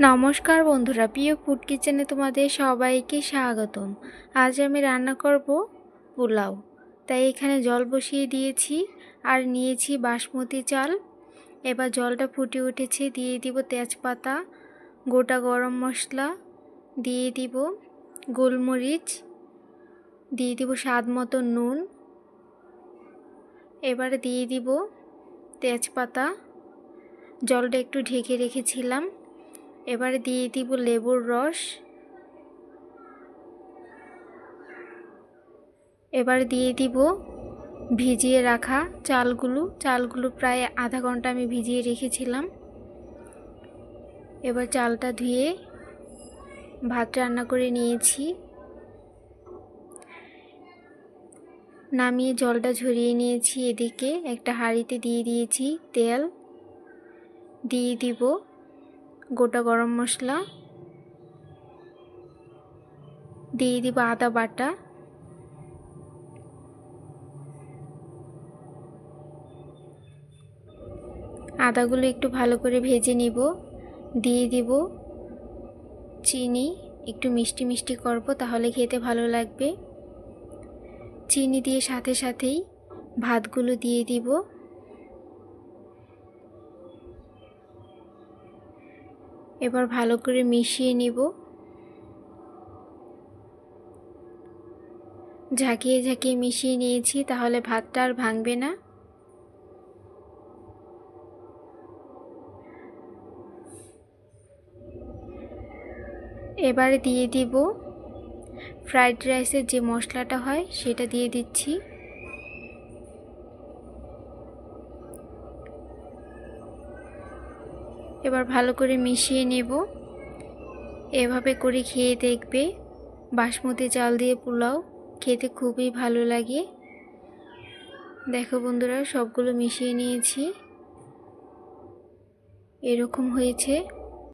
নমস্কার বন্ধুরা, প্রিয় ফুড কিচেনে তোমাদের সবাইকে স্বাগতম। আজ আমি রান্না করব পোলাও। তাই এখানে জল বসিয়ে দিয়েছি আর নিয়েছি বাসমতি চাল। এবার জলটা ফুটে উঠেছে, দিয়ে দিব তেজপাতা, গোটা গরম মশলা, দিয়ে দিব গোলমরিচ, দিয়ে দিব স্বাদ মতো নুন। এবার দিয়ে দিব তেজপাতা। জলটা একটু ঢেকে রেখেছিলাম। এবারে দিয়ে দিব লেবুর রস। এবার দিয়ে দিব ভিজিয়ে রাখা চালগুলো। চালগুলো প্রায় আধা ঘণ্টা আমি ভিজিয়ে রেখেছিলাম। এবার চালটা ধুয়ে ভাত রান্না করে নিয়েছি। নামিয়ে জলটা ঝরিয়ে নিয়েছি এদিকে। একটা হাঁড়িতে দিয়ে দিয়েছি তেল। দিয়ে দিব গোটা গরম মশলা দিয়ে দিব আদা বাটা। আদাগুলো একটু ভালো করে ভেজে নিব। দিয়ে দিব চিনি। একটু মিষ্টি মিষ্টি করব, তাহলে খেতে ভালো লাগবে। চিনি দিয়ে সাথে সাথেই ভাতগুলো দিয়ে দিব। এবার ভালো করে মিশিয়ে নিব। ঝাঁকিয়ে ঝাঁকিয়ে মিশিয়ে নিয়েছি, তাহলে ভাতটা আর ভাঙবে না। এবারে দিয়ে দিব। ফ্রাইড রাইসের যে মশলাটা হয়, সেটা দিয়ে দিচ্ছি। এবার ভালো করে মিশিয়ে নেব। এভাবে করে খেয়ে দেখবে। বাসমতি চাল দিয়ে পোলাও খেতে খুবই ভালো লাগে। দেখো বন্ধুরা, সবগুলো মিশিয়ে নিয়েছি। এরকম হয়েছে।